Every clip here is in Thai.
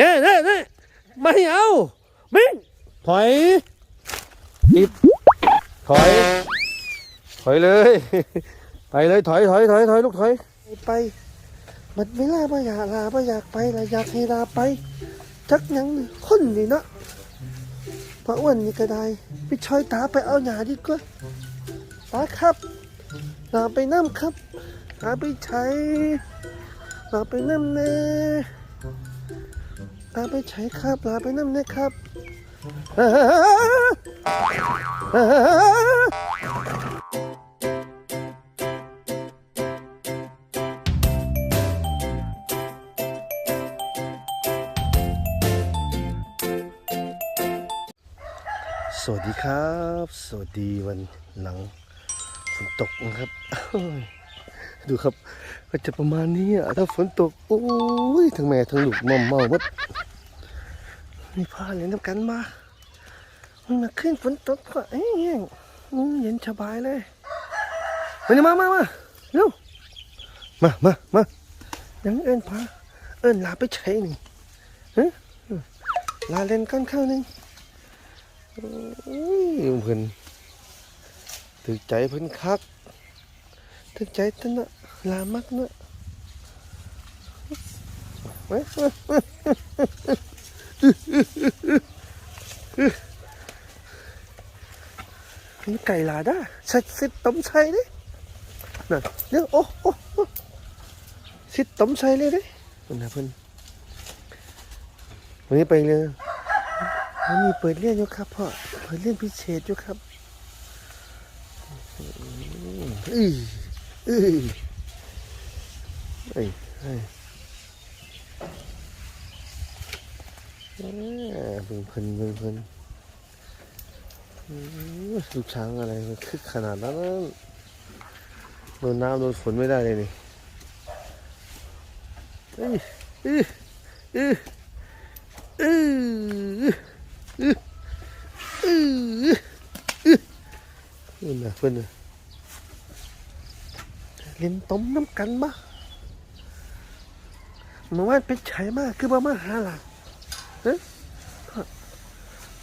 เน่เน่เน่ไม่เอามิ่งถอยอิบถอย ถอยเลย ไปเลยถอยถอยถอยถอยลูกถอยไปมันไม่ล่าไม่อยากลาไม่อยากไปละอยากให้ลาไป จักหยังนี่คนนี่เนาะพระอ้วนนี่ก็ได้ไปชอยตาไปเอาหยาดีกว่าตาครับลาไปน้ำครับลาไปใช้ลาไปน้ำเน่ ลาไปใช้ครับลาไปน้ำเน่ครับสวัสดีครับ สวัสดีวันหลังฝนตกนะครับ ดูครับก็จะประมาณนี้อะถ้าฝนตก โอ้ยทั้งแม่ทั้งลูกมอมเมาวัดนี่พาเล่นน้ำกันมามันมาขึ้นฝนตกก็เอ้ยเย็นสบายเลยมานี่มามามาเร็วมามามายังเอินพาเอินลาไปใช้นี่ฮะลาเล่นกันข้าวหนึ่งอุ้ยเพิ่นถึกใจเพิ่นคักึกใจตั้งนะลามักนะเว้ยเว้ยเว้ยมีไก่ลาด้าใส่สิต้มใส่ดินั่นเดี๋ยโอ้โอ้โอ้สิต้มใส่เลยเดิเพิ่นนะเพิ่อนวันนี้ไปเลยวันนี้เปิดเรียนอยู่ครับพ่อ เปิดเรียนพิเศษอยู่ครับ อือ อือเอ้ยเอ้ยเพิ่งเพิ่นเพิ่งเพิ่นลูกช้างอะไรมันคึกขนาดนั้นโดนน้ำโดนฝนไม่ได้เลยนี่เอ้ยอืออืออืออืออือเพื่อนนะเพื่อนนะ เล่นต้มน้ำกันมาเมื่อวานไปใช้มากคือมามาหาหล่ะเฮ้ย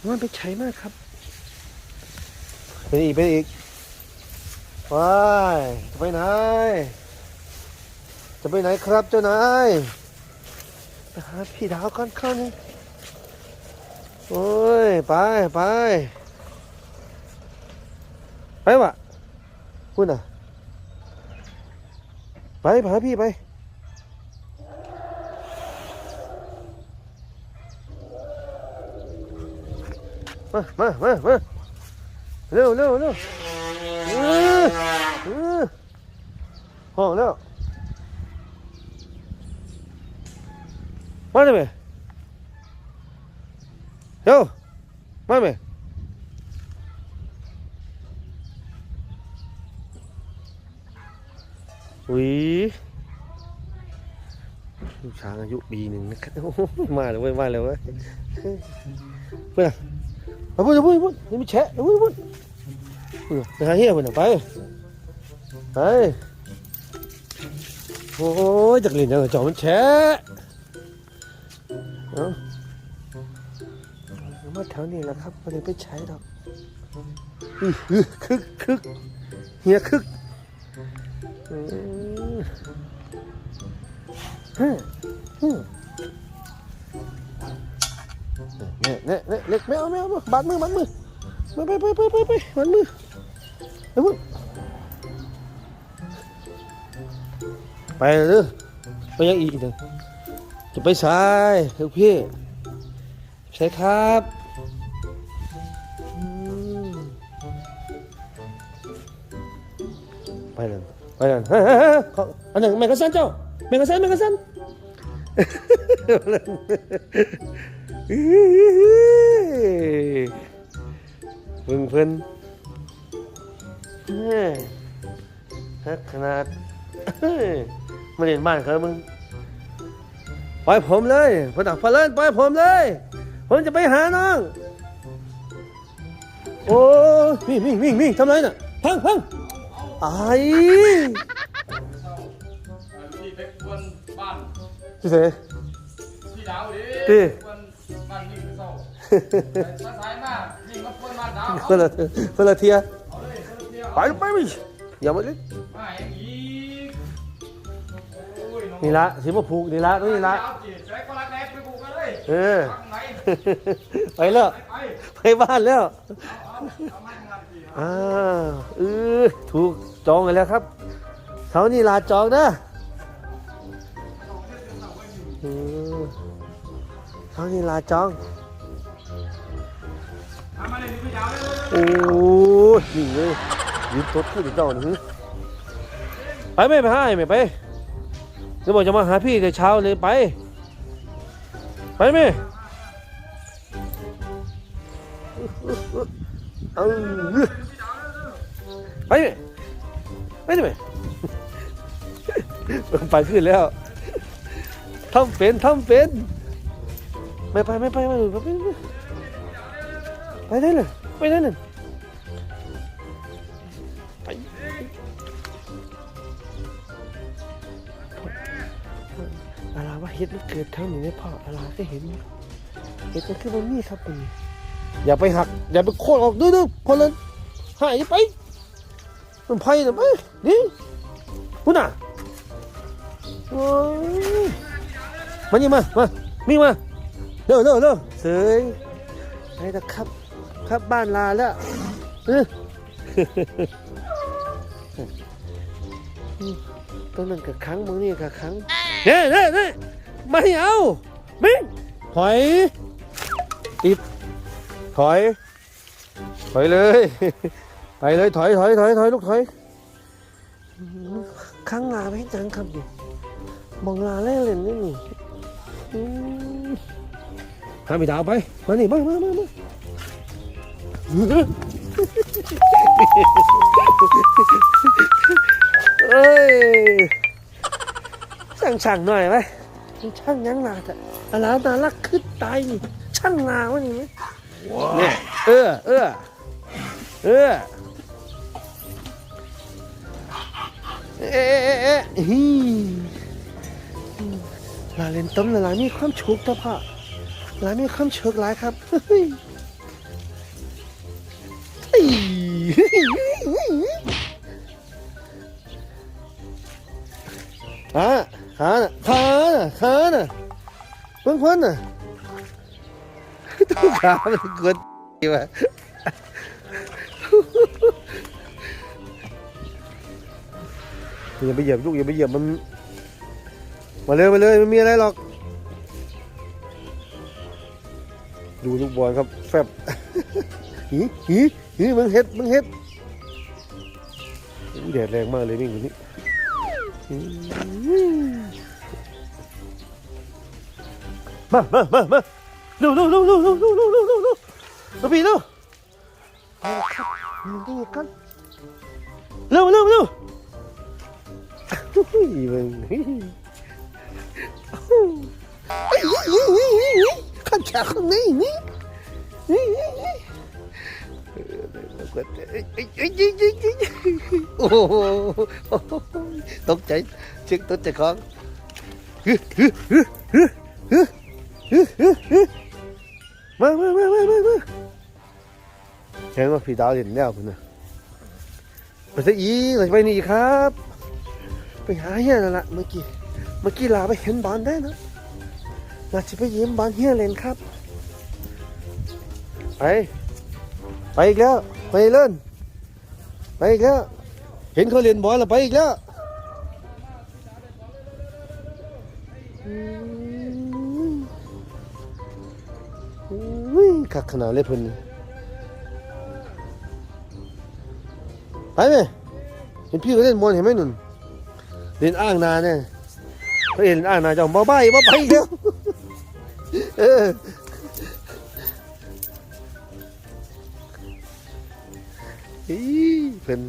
เมื่อวานไปใช้มากครับไปอีกไปอีกไปจะไปไหนจะไปไหนครับเจ้านายไปหาพี่ดาวก่อนเข้านี่โอ้ยไปไปไปวะคุณอะ ไปพาพี่ไปมามามามาเร็วเร็วเร็วเออเออห้องแล้วมาได้ไหมเร็วมาไหม อุ้ยลูกช้างอายุปีหนึ่งนะครับโอ้โหมาเลยเว้ยมาเลยเว้ยเพื่อนมาพูดจะพูดพูดนี่ไม่แฉะพูดพูดพูดไปหาเฮียเพื่อนไปไปโอ้ยจากเรียนยังจอมันแฉะเอ้ามาแถวนี้แหละครับไม่ได้ไปใช้หรอกคึกคึกเฮียคึกอืม เนี่ยเนี่ยเนี่ยเล็กไม่เอาไม่เอาบาดมือบาดมือไปไปไปไปไปไปบาดมือไปพุ่นไปเลยไปยังอีกเด้อจะไปซ้ายลูกพี่ใช่ครับไปเลยไปเลยเฮ้ยเฮ้ยเฮ้ยออันหนึ่งแมงกะซันเจ้าแมงกะซันแมงกะซัน เพิ่งเพิ่นเฮ้ยฮักขนาดมาเล่นบ้านเขามึงปล่อยผมเลยพอดักพอเล่นปล่อยผมเลย ผมจะไปหาน้อง โอ้ยวิ่งวิ่งวิ่งวิ่งทำไรน่ะพังพังไอ้ พี่เสพี่ดาวดิพี่มันยิงเศร้าถ้ามากยิ่งก็ควรมาดาวเพื่อนเพื่อนเทียไปไปไปอย่ามาเล่นนี่ละสิบผูกนี่ละนี่ละเออไปแล้วไปบ้านแล้วอ่าเออถูกจองกันแล้วครับเสานี่ลาจองนะ เสาร์นี้ลาจองเอามาเลยพี่ดาวเลยโอ้ยนี่เลยยืนตดขึ้นเจ้าหนึ่งไปไม่ไปให้ไม่ไปเดี๋ยวบอกจะมาหาพี่แต่เช้าเลยไป ไปไหมเอาไปไหมไปไหมไปขึ้นแล้วทำเป็นทำเป็น ไม่ไปไม่ไปไม่ไปไปได้เลยไปได้เลยไปอะไรว่าเฮ็ดมันเกิดเท่านี้ได้พ่ออะไรก็เห็นเฮ็ดมันคือมันมีครับมันอย่าไปหัก อย่าไปโค่นออกดื้อๆคนนั้นหายไป มันไพ่นะไปนี่คุณน่ะโอ้ยมานี่มา มามีมา เร็วเร็วเร็วเสยไปแล้วครับ ครับบ้านลาแล้วเออตัวนั้นกับครั้งมึงนี่กับครั้งเน่เน่เน่ไม่เอามิงถอยติดถอย ถอยเลย ไปเลยถอยถอยถอยถอยลูกถอยข้างลาไปจังครับดิมองลาเล่นเล่นนี่นี่ อืมหาพี่ดาวไป มานี่มามามามาเอ้ยช่างช่างหน่อยไหมช่างยังลาแต่อะไรน่ารักขึ้นตายนี่ช่างลาวะนี่ไหมเนี่ยเออเออเออเอ๊ะเอ๊ะเอ๊ะฮีลาเล่นต้มละลายมีความชุกต่อพ่ อลายมีความชุกหลายครับเฮ้ยเฮ้ยอะขาน่ะขาน่ะขาน่ะเพิ่งพ้นน่ะตู้ขามันกวนอยู่อะอย่าไปเหยียบลูกอย่าไปเหยียบมัน มาเลยมาเลยไม่มีอะไรหรอก ดูลูกบอลครับแฟบหีหีหีมึงเฮ็ดมึงเฮ็ดแดดแรงมากเลยนี่คนนี้มามามามาเร็วเร็วเร็วเร็วเร็วเร็วเร็วเร็วเร็วเร็วมาพี่เร็วเอาละครับมึงนี่กันเร็วเร็วเร็วอุ้ยมึง ข้าจากข้างนี้นี่โอ้โหตกใจชึกตกใจของมามามามามามาเห็นว่าพี่ดาวเห็นแล้วคุณนะไปซะอีกไปนี่ครับ ไปหาเฮียนั่นละเมื่อกี้ เมื่อกี้ลาไปเห็นบอลได้นะ ลาจะไปเยี่ยมบอลเฮียเล่นครับ ไป ไปอีกแล้ว ไปเล่น ไปอีกแล้ว เห็นเขาเล่นบอลแล้วไปอีกแล้วอืมอุ้ยคักขนาดเลยเพิ่นนี่ไปไหมเห็นพี่เขาเล่นบอลเห็นไหมหนุ่นเล่นอ้างนาเนี่ยเขาเห็นอ้างนาเจ้าบ่ใบบ่ไปอีกแล้ว เอออีเพิ่น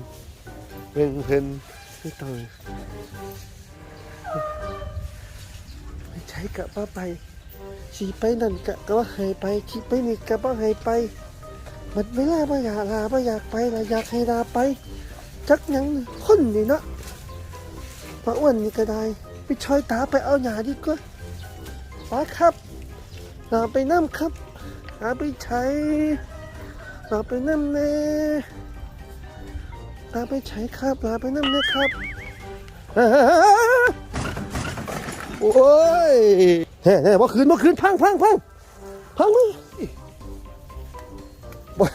เพิ่นเพิ่นไม่ต้องไม่ใช้กะบ่ไปสีไปนั่นกะก็ว่าให้ไปขี่ไปนี่กะบ่ให้ไป มันเวลาบ่อยากลาบ่อยากไปละอยากให้ลาไป จักยังคนนี่เนาะมาอ้วนนี่ก็ได้ ไปช่อยตาไปเอาหยาดีกว่าไปครับ ลาไปน้ำครับลาไปใช้ลาไปน้ำเน่ลาไปใช้ครับลาไปน้ำเน่ครับโอ้ยเฮ้เฮ้บ่คืนบ่คืนพังพังพังพังมึงบ่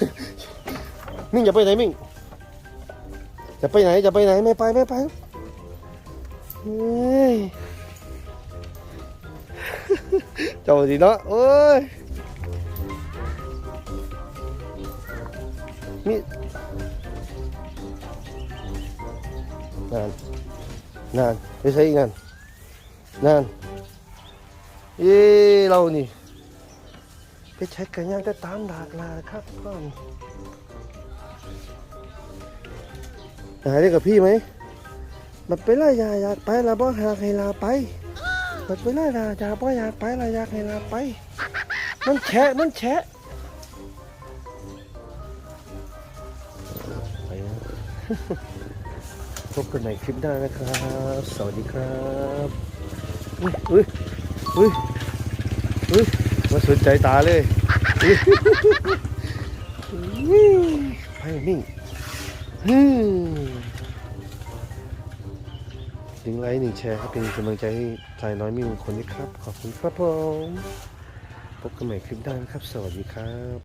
มิ่งอย่าไปไหนมิ่งจะไปไหนจะไปไหนไม่ไปไม่ไปเฮ้ย เจ้าดีเนาะโอ้ยนี่นานนานไปใช้อีกนานนานเอ้เรานี่ไปใช้กันยังแต่ตามดากลาครับพ่อนหายได้กับพี่ไหมมันไปล่ยาอยากไปแล้วบ่หาให้ลาไป เปิดไปเลยนะอยากบ่อยากไปละอยากให้ลาไป มันแฉะมันแฉะไปนะพบกันใหม่คลิปหน้านะครับ สวัสดีครับอุ้ยอุ้ยอุ้ยอุ้ยมาสนใจตาเลยอุ๊ยไปนิ่งฮึม หนึ่งไลค์หนึ่งแชร์ครับเป็นกำลังใจให้ชายน้อยมีมงคลด้วยครับ ขอบคุณครับผม พบกันใหม่คลิปหน้านครับ สวัสดีครับ